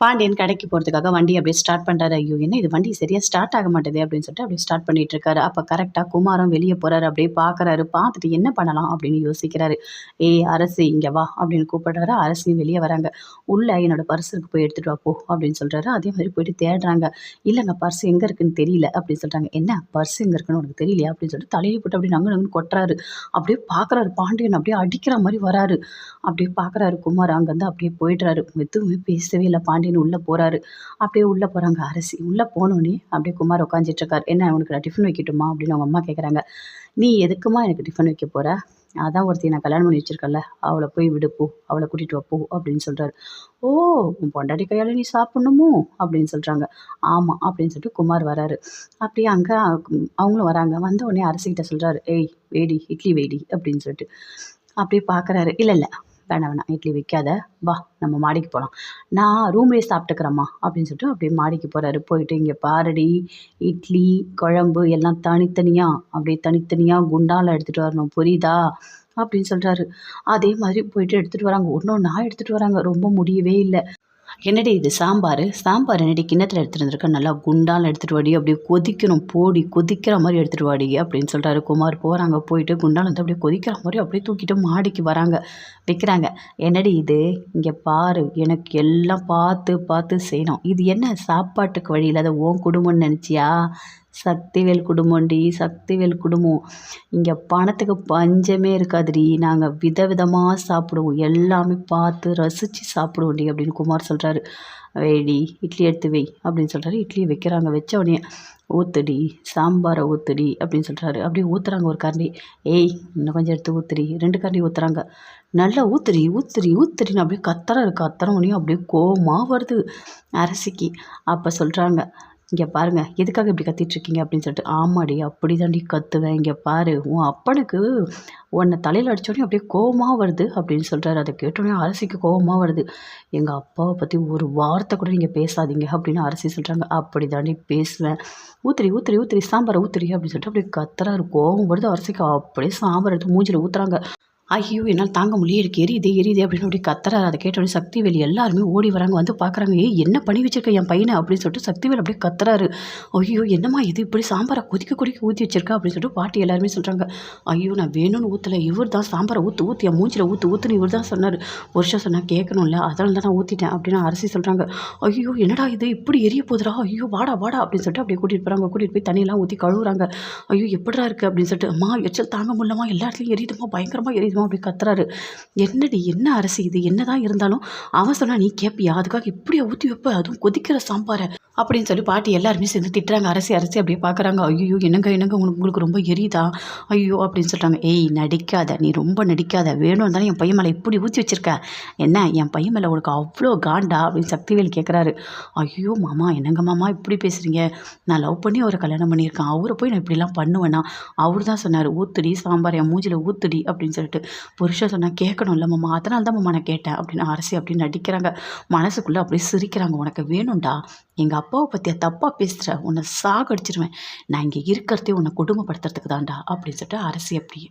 பாண்டியன் கடைக்கு போகிறதுக்காக வண்டி அப்படியே ஸ்டார்ட் பண்ணுறாரு ஐயோ என்ன இது? வண்டி சரியாக ஸ்டார்ட் ஆக மாட்டேது அப்படின்னு சொல்லிட்டு அப்படியே ஸ்டார்ட் பண்ணிட்டு இருக்காரு. அப்போ கரெக்டாக குமாரம் வெளியே போகிறாரு அப்படியே பார்க்குறாரு பார்த்துட்டு என்ன பண்ணலாம் அப்படின்னு யோசிக்கிறாரு. ஏய் அரசு இங்கே வா அப்படின்னு கூப்பிடுறாரு. அரசியும் வெளியே வராங்க. உள்ளே என்னோட பர்ஸுக்கு போய் எடுத்துகிட்டு வா போ அப்படின்னு சொல்கிறாரு அதே மாதிரி போயிட்டு தேடுறாங்க. இல்லைங்க பர்ஸ் எங்கே இருக்குன்னு தெரியல அப்படின்னு சொல்கிறாங்க என்ன? பர்ஸ் எங்கே இருக்குன்னு உனக்கு தெரியலையா அப்படின்னு சொல்லிட்டு தலையை போட்டு அப்படியே நங்கு நங்குன்னு கொட்டுறாரு. அப்படியே பார்க்குறாரு பாண்டியன் அப்படியே அடிக்கிற மாதிரி வராரு. அப்படியே பார்க்குறாரு குமார் அங்கேருந்து அப்படியே போயிடுறாரு. எதுவுமே பேசவே இல்லை. பாண்டியன் தாண்டின்னு உள்ளே போகிறாரு அப்படியே உள்ளே போகிறாங்க அரசி. உள்ளே போனோடனே அப்படியே குமார் உட்காந்துட்ருக்கார் என்ன உனக்கு நான் டிஃபன் வைக்கட்டுமா? அப்படின்னு அவங்க அம்மா கேட்குறாங்க நீ எதுக்குமா எனக்கு டிஃபன் வைக்க போகிற அதான் ஒருத்தி நான் கல்யாணம் பண்ணி வச்சிருக்கல அவளை போய் விடுப்போ அவளை கூட்டிகிட்டு வப்போ அப்படின்னு சொல்கிறாரு ஓ உன் பொண்டாட்டி கையால் நீ சாப்பிட்ணுமோ? அப்படின்னு சொல்கிறாங்க ஆமாம் அப்படின்னு சொல்லிட்டு குமார் வராரு. அப்படியே அங்கே அவங்களும் வராங்க. வந்த உடனே அரசிக்கிட்ட சொல்கிறாரு ஏய் வேடி இட்லி வேடி அப்படின்னு சொல்லிட்டு. அப்படியே பார்க்குறாரு இல்லை இல்லை வேணாம் வேணாம். இட்லி வைக்காத. வா நம்ம மாடிக்கு போகலாம் நான் ரூம்லேயே சாப்பிட்டுக்கிறேம்மா அப்படின்னு சொல்லிட்டு அப்படியே மாடிக்கு போகிறாரு போயிட்டு இங்கே பாரடி இட்லி குழம்பு எல்லாம் தனித்தனியாக அப்படியே தனித்தனியாக குண்டாவில் எடுத்துகிட்டு வரணும். புரியுதா? அப்படின்னு சொல்கிறாரு அதே மாதிரி போயிட்டு எடுத்துகிட்டு வராங்க. ஒன்று ஒன்றா எடுத்துகிட்டு வராங்க. ரொம்ப முடியவே இல்லை. என்னடி இது சாம்பார்? சாம்பார் என்னடி கிண்ணத்தில் எடுத்துகிட்டு வந்திருக்க? நல்லா குண்டால் எடுத்துகிட்டு வாடி அப்படியே கொதிக்கணும் போடி கொதிக்கிற மாதிரி எடுத்துகிட்டு வாடி அப்படின்னு சொல்கிறாரு குமார். போகிறாங்க போயிட்டு குண்டால் வந்து அப்படியே கொதிக்கிற மாதிரி அப்படியே தூக்கிட்டு மாடிக்கு வராங்க வைக்கிறாங்க. என்னடி இது? இங்கே பாரு எனக்கு எல்லாம் பார்த்து பார்த்து செய்யணும். இது என்ன சாப்பாட்டுக்கு வழி இல்லாத ஓன் குடும்பம்னு நினச்சியா? சக்திவேல் குடும்பம்டி சக்திவேல் குடும்பம். இங்கே பணத்துக்கு பஞ்சமே இருக்காதுடி. நாங்கள் விதவிதமாக சாப்பிடுவோம். எல்லாமே பார்த்து ரசித்து சாப்பிடுவோம்டி அப்படின்னு குமார் சொல்கிறாரு வேடி இட்லி எடுத்து வை அப்படின்னு சொல்கிறாரு இட்லியை வைக்கிறாங்க. வச்ச உடனே ஊத்துடி சாம்பாரை ஊத்துடி அப்படின்னு சொல்கிறாரு அப்படியே ஊற்றுறாங்க ஒரு கரண்டி. ஏய் இன்னும் கொஞ்சம் எடுத்து ஊத்துடி. ரெண்டு கரண்டி ஊற்றுறாங்க நல்லா ஊத்துடி ஊத்துடி ஊத்துடின்னு அப்படியே கத்துறாரு கத்துற உடனே அப்படியே கோமாக வருது. அரசிக்கு. அப்போ சொல்கிறாங்க இங்கே பாருங்கள் எதுக்காக இப்படி கத்திட்ருக்கீங்க அப்படின்னு சொல்லிட்டு ஆமாடி அப்படி தாண்டி கத்துவேன் இங்கே பாரு உன் அப்பனுக்கு உன்னை தலையில் அடித்தோடனே அப்படியே கோபமாக வருது அப்படின்னு சொல்கிறாரு அதை கேட்டோடனே அரசிக்கு கோபமாக வருது. எங்கள் அப்பாவை பற்றி ஒரு வார்த்தை கூட நீங்கள் பேசாதீங்க அப்படின்னு அரசி சொல்கிறாங்க அப்படி தாண்டி பேசுவேன். ஊத்திரி ஊத்திரி ஊத்திரி சாம்பாரை ஊத்திரி அப்படின்னு சொல்லிட்டு அப்படியே கத்துறாரு. கோபம் வருது அரசிக்கு அப்படியே சாம்பார் எடுத்து மூஞ்சில் ஊற்றுறாங்க ஐயோ என்னால் தாங்க முடியல எனக்கு எரியுது எரியுது அப்படின்னு அப்படி கத்துறாரு. அதை கேட்டோடனே சக்திவேல் எல்லாருமே ஓடி வராங்க வந்து பார்க்குறாங்க ஏ என்ன பண்ணி வச்சிருக்க என் பையனை? அப்படின்னு சொல்லிட்டு சக்திவேல் அப்படியே கத்துறாரு. ஐயோ என்னம்மா இது? இப்படி சாம்பாரை கொதிக்க கொதிக்க ஊற்றி வச்சிருக்கா? அப்படின்னு சொல்லிட்டு பாட்டி எல்லாருமே சொல்கிறாங்க ஐயோ நான் வேணும்னு ஊற்றலை இவர் தான் சாம்பாரை ஊற்று ஊற்றி என் மூஞ்சில் ஊற்று ஊற்றுன்னு இவர் தான் சொன்னார். வருஷம் சொன்னால் கேட்கணும்ல அதனால தான் நான் ஊற்றிட்டேன் அப்படின்னு அரசி சொல்கிறாங்க ஐயோ என்னடா இது? இப்படி எரிய போதுடா? ஐயோ வாடா வாடா அப்படின்னு சொல்லிட்டு அப்படியே கூட்டிகிட்டு போகிறாங்க கூட்டிகிட்டு போய் தண்ணியெல்லாம் ஊற்றி கழுவுறாங்க. ஐயோ எப்படா இருக்குது அப்படின்னு சொல்லிட்டு அம்மா எச்சல் தாங்க முடியலமா எல்லா இடத்துலையும் எரியுதுமா பயங்கரமாக எரியுதுமா அப்படி கத்துறாரு. என்னடி என்ன அரசு இது? என்னதான் இருந்தாலும் அவன் சொன்னா நீ கேட்பியா அதுக்காக இப்படியே ஊற்றி வைப்ப? அதுவும் கொதிக்கிற சாம்பாரை? அப்படின்னு சொல்லி பாட்டி எல்லாருமே சேர்ந்து திட்டுறாங்க. அரசி அரசி அப்படியே பார்க்குறாங்க ஐயோ என்னங்க என்னங்க? உங்களுக்கு உங்களுக்கு ரொம்ப எரியுதா? ஐயோ அப்படின்னு சொல்கிறாங்க ஏய் நடிக்காத. நீ ரொம்ப நடிக்காத. வேணும் தானே என் பையன் மேலே இப்படி ஊற்றி வச்சிருக்க? என்ன என் பையன் மேலே உனக்கு அவ்வளோ காண்டா? அப்படின்னு சக்திவேல் கேட்குறாரு ஐயோ மாமா என்னங்க மாமா இப்படி பேசுகிறீங்க நான் லவ் பண்ணி அவரை கல்யாணம் பண்ணியிருக்கேன். அவரை போய் நான் இப்படிலாம் பண்ணுவேன்னா அவர் தான் சொன்னார். ஊத்துடி சாம்பார் என் மூஞ்சில் ஊத்துடி அப்படின்னு சொல்லிட்டு புருஷன் சொன்னால் கேட்கணும்ல மாமா அதனால தான் மாமா நான் கேட்டேன் அப்படின்னு அரசி அப்படின்னு நடிக்கிறாங்க. மனசுக்குள்ளே அப்படியே சிரிக்கிறாங்க. உனக்கு வேணும்டா எங்கள் அப்பாவை பற்றியா தப்பாக பேசுகிற உன்னை சாகடிச்சிருவேன். நான் இங்கே இருக்கிறதே உன்னை கொடுமைப்படுத்துறதுக்கு தான்டா அப்படின்னு சொல்லிட்டு அரசி அப்படியே